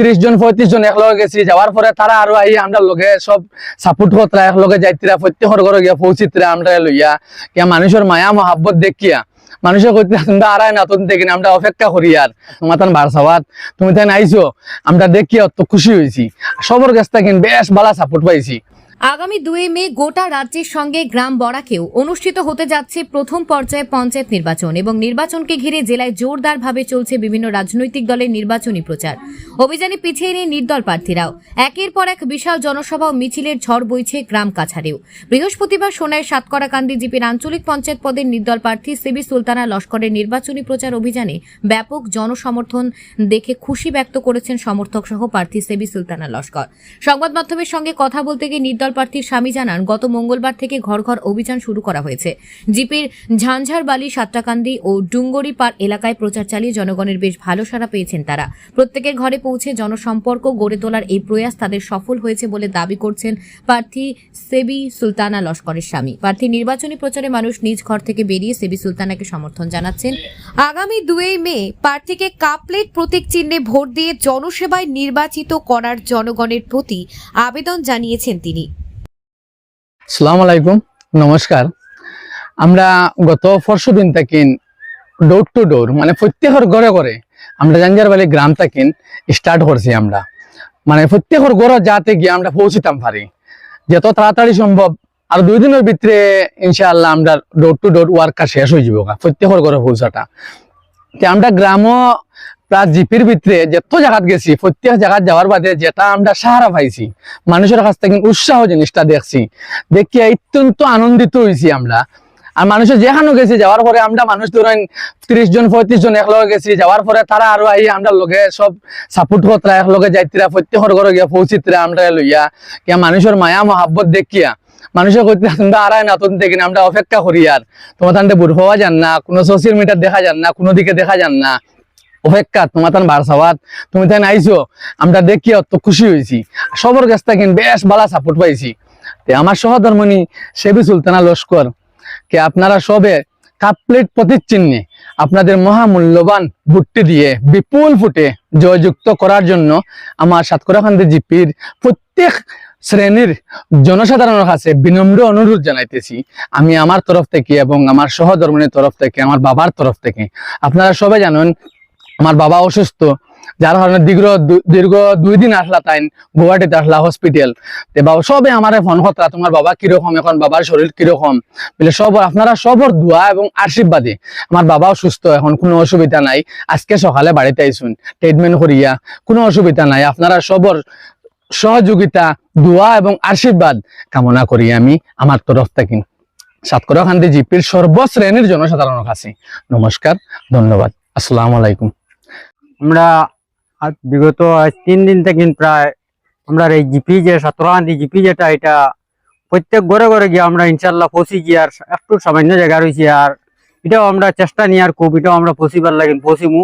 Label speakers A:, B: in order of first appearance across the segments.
A: ত্রিশ জন, পঁয়ত্রিশ জন একলগে গেছি। যাওয়ার পরে তারা আরও আই আমরা লগে সব সাপোর্ট করতরা একলগে যাইতিরা প্রত্যেকের ঘরে গিয়া পৌঁছিতরা আমরা লইয়া। কি মানুষের মায়া, মহাব্বত দেখিয়া মানুষের কইতে তোমরা আড়াই না তুমি দেখি আমরা অপেক্ষা করি আর তোমার তান বারসাবাদ তুমি তাই আইছো। আমরা দেখিয়া অত খুশি হয়েছি সবর কাছ থেকে বেশ ভালো সাপোর্ট পাইছি।
B: আগামী দুই মে গোটা রাজ্যের সঙ্গে গ্রাম বরাকেও অনুষ্ঠিত হতে যাচ্ছে প্রথম পর্যায়ে পঞ্চায়েত নির্বাচন এবং নির্বাচনকে ঘিরে জেলায় জোরদারভাবে চলছে বিভিন্ন রাজনৈতিক দলের নির্বাচনী প্রচার। অভিযানে পিছিয়ে নেই নির্দল প্রার্থীরাও। একের পর এক বিশাল জনসভা ও মিছিলের ঝড় বইছে গ্রাম কাছাড়েও। বৃহস্পতিবার সোনায় সাতকরাকান্দি জিপির আঞ্চলিক পঞ্চায়েত পদের নির্দল প্রার্থী সিবি সুলতানা লস্করের নির্বাচনী প্রচার অভিযানে ব্যাপক জনসমর্থন দেখে খুশি ব্যক্ত করেছেন সমর্থক সহ প্রার্থী সেবি সুলতানা লস্কর। সংবাদ মাধ্যমের সঙ্গে কথা বলতে গিয়ে নির্দল প্রার্থীর স্বামী জানান, গত মঙ্গলবার থেকে ঘর ঘর অভিযান শুরু করা হয়েছে। জিপির ঝাঞ্ঝারবালি সাতটাকান্দি ও ডুঙ্গরি পার এলাকায় প্রচার চালিয়ে জনগণের বেশ ভালো সাড়া পেয়েছেন তারা। প্রত্যেকের ঘরে পৌঁছে জনসম্পর্ক গড়ে তোলার এই প্রয়াস তাদের সফল হয়েছে বলে দাবি করছেন প্রার্থী সেবি সুলতানা লস্করের স্বামী। প্রার্থী নির্বাচনী প্রচারে মানুষ নিজ ঘর থেকে বেরিয়ে সেবি সুলতানাকে সমর্থন জানাচ্ছেন। আগামী দুই মে প্রার্থীকে কাপলেট প্রতীক চিহ্নে ভোট দিয়ে জনসেবায় নির্বাচিত করার জনগণের প্রতি আবেদন জানিয়েছেন তিনি।
A: সালাম আলাইকুম, নমস্কার। আমরা গত পরশু দিন থাকেন ডোর টু ডোর মানে প্রত্যেকের ঘরে ঘরে আমরা জাঞ্জারবালি গ্রাম থাকেন স্টার্ট করছি আমরা। মানে প্রত্যেকের ঘরে যাতে গিয়ে আমরা পৌঁছিতাম পারি। যত তাড়াতাড়ি সম্ভব, আর দুই দিনের ভিতরে ইনশাআল্লাহ আমরা ডোর টু ডোর ওয়ার্কটা শেষ হয়ে যাব প্রত্যেকের ঘরে পৌঁছাটা। আমরা গ্রামও প্লাস জিপির ভিতরে যত জায়গাত গেছি, প্রত্যেক জায়গাত যাওয়ার বাদে যেটা আমরা সাহারা পাইছি, মানুষের কাছ থেকে উৎসাহ জিনিসটা দেখছি। দেখিয়া অত্যন্ত আনন্দিত হয়েছি আমরা। আর মানুষের যেখানে গেছি, যাওয়ার পরে আমরা মানুষ ধরেন ত্রিশ জন, পঁয়ত্রিশ জন একলগে গেছি, যাওয়ার পরে তারা আরও আই আমরা লগে সব সাপোর্ট করতরা, একলগে যাইতিরা, প্রত্যেকের ঘরে গিয়া পৌঁছিতরা আমরা লইয়া। কিয়া মানুষের মায়া, মহাব্বত দেখিয়া। মানুষের কইতে আড়াই না তুমি দেখি আমরা অপেক্ষা করি আর। তোমার তান্তে বুড় হওয়া যান না, কোনো সোশ্যাল মিডিয়া দেখা যান না, কোনো দিকে দেখা যান না। অপেক্ষা, তোমার তান বারসাবাদ তুমি তাই আইছো, আমরা দেখিয়া অত খুশি হয়েছি। সবর কাছ থেকে বেশ ভালো সাপোর্ট পাইছি। তে আমার সহধর্মণি সেবি সুলতানা লস্কর, কে আপনারা সবে কাপ প্লেট প্রতিচ্চিহ্নে আপনাদের মহামূল্যবান ভুট্টি দিয়ে বিপুল ফুটে জয়যুক্ত করার জন্য আমার সাতকরাখান্দি জিপির প্রত্যেক শ্রেণির জনসাধারণের কাছে বিনম্র অনুরোধ জানাইতেছি। আমি আমার তরফ থেকে এবং আমার সহধর্মণীর তরফ থেকে, আমার বাবার তরফ থেকে, আপনারা সবাই জানেন আমার বাবা অসুস্থ, যার কারণে দীর্ঘ দীর্ঘ দুই দিন আসলা তাই গুয়াহাটিতে আসলা হসপিটাল বাবা সবে আমার ফোন কথা তোমার বাবা কীরকম? এখন বাবার শরীর কীরকম? বলে, সব, আপনারা সবর দোয়া এবং আশীর্বাদে। আমার বাবাও সুস্থ এখন কোনো অসুবিধা নাই। আজকে সকালে বাড়িতে আইসুন ট্রিটমেন্ট করিয়া। কোনো অসুবিধা নাই, আপনারা সবর, সহযোগিতা, দোয়া এবং আশীর্বাদ কামনা করি আমি আমার তরফ থেকে। সাতকরা খান্দি জিপির সর্বশ্রেণীর জনসাধারণের কাছে নমস্কার, ধন্যবাদ। আসসালামু আলাইকুম।
C: আমরা বিগত তিন দিন থেকে প্রায় আমরা এই জিপি যে সতেরোকান্দি জিপি যেটা এটা প্রত্যেক ঘরে ঘরে গিয়ে আমরা ইনশাল্লাহ পৌঁছি গিয়ে আর একটু সামান্য জায়গা রয়েছি আর এটাও আমরা চেষ্টা নিয়ে আর খুব এটাও আমরা পৌঁছিবার লাগি, পৌঁছিমু।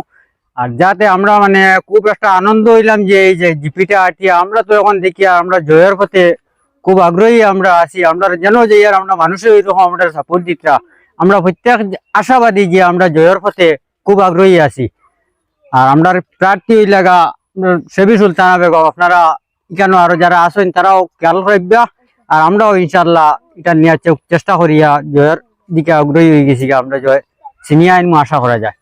C: আর যাতে আমরা মানে খুব একটা আনন্দ হইলাম যে এই যে জিপিটা আটিয়া আমরা তো এখন দেখি আমরা জয়ের পথে খুব আগ্রহী আমরা আছি। আমরা যেন যে আর আমরা মানুষের ওইরকম আমরা সাপোর্ট দিতা আমরা প্রত্যেক আশাবাদী যে আমরা জয়ের পথে খুব আগ্রহী আছি। আর আমরা প্রার্থী লাগা সেবি সুলতানা বেগম আপনারা কেন আরও যারা আসেন তারাও খেয়াল রাখবা। আর আমরাও ইনশাল্লাহ এটা নেওয়ার চেষ্টা করিয়া জয়ের দিকে আগ্রহী হয়ে গেছি আমরা জয়। সিনিয়র আইন আশা করা যায়।